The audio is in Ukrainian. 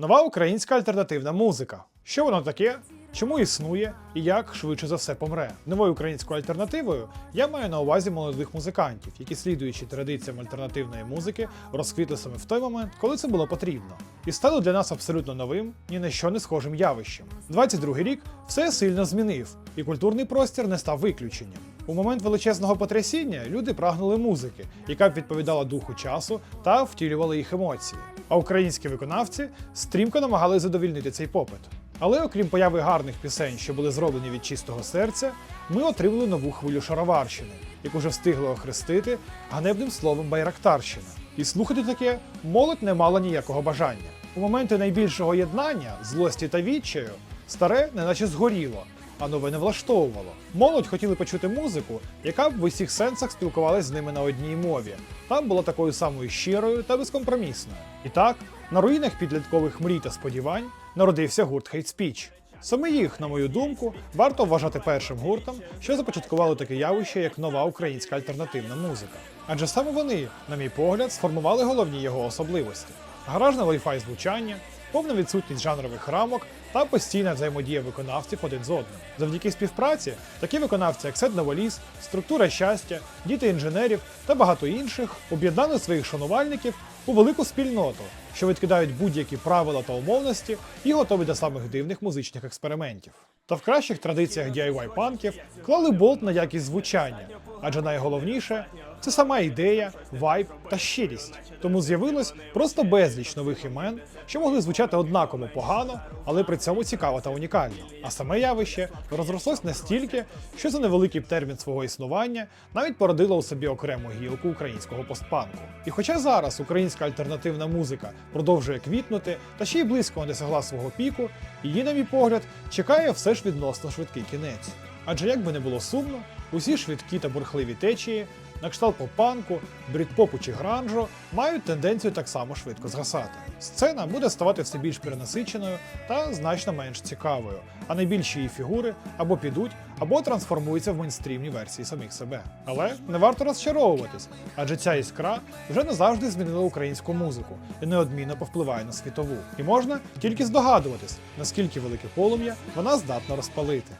Нова українська альтернативна музика. Що воно таке? Чому існує і як швидше за все помре? Новою українською альтернативою я маю на увазі молодих музикантів, які, слідуючи традиціям альтернативної музики, розквітли саме в той момент, коли це було потрібно, і стали для нас абсолютно новим, ні на що не схожим явищем. 22-й рік все сильно змінив, і культурний простір не став виключенням. У момент величезного потрясіння люди прагнули музики, яка б відповідала духу часу та втілювала їх емоції. А українські виконавці стрімко намагалися задовільнити цей попит. Але окрім появи гарних пісень, що були зроблені від чистого серця, ми отримали нову хвилю шароварщини, яку вже встигли охрестити ганебним словом байрактарщина. І слухати таке молодь не мала ніякого бажання. У моменти найбільшого єднання, злості та відчаю, старе неначе згоріло, а нове не влаштовувало. Молодь хотіли почути музику, яка б в усіх сенсах спілкувалась з ними на одній мові. Там була такою самою щирою та безкомпромісною. І так, на руїнах підліткових мрій та сподівань народився гурт Hate Speech. Саме їх, на мою думку, варто вважати першим гуртом, що започаткували таке явище, як нова українська альтернативна музика. Адже саме вони, на мій погляд, сформували головні його особливості: гаражне Wi-Fi звучання, повна відсутність жанрових рамок та постійна взаємодія виконавців один з одним. Завдяки співпраці такі виконавці, як Сет Новоліс, структура щастя, діти інженерів та багато інших об'єднали своїх шанувальників у велику спільноту, що відкидають будь-які правила та умовності і готові до самих дивних музичних експериментів. Та в кращих традиціях DIY панків клали болт на якість звучання, адже найголовніше це сама ідея, вайб та щирість. Тому з'явилось просто безліч нових імен, що могли звучати однаково погано, але при цьому цікаво та унікально. А саме явище розрослось настільки, що за невеликий термін свого існування навіть породило у собі окрему гілку українського постпанку. І хоча зараз українська альтернативна музика продовжує квітнути та ще й близько не досягла свого піку, її, на мій погляд, чекає все ж відносно швидкий кінець. Адже як би не було сумно, усі швидкі та бурхливі течії, на кшталт поп-панку, брід-попу чи гранжу, мають тенденцію так само швидко згасати. Сцена буде ставати все більш перенасиченою та значно менш цікавою, а найбільші її фігури або підуть, або трансформуються в мейнстрімні версії самих себе. Але не варто розчаровуватись, адже ця іскра вже не завжди змінила українську музику і неодмінно повпливає на світову. І можна тільки здогадуватись, наскільки велике полум'я вона здатна розпалити.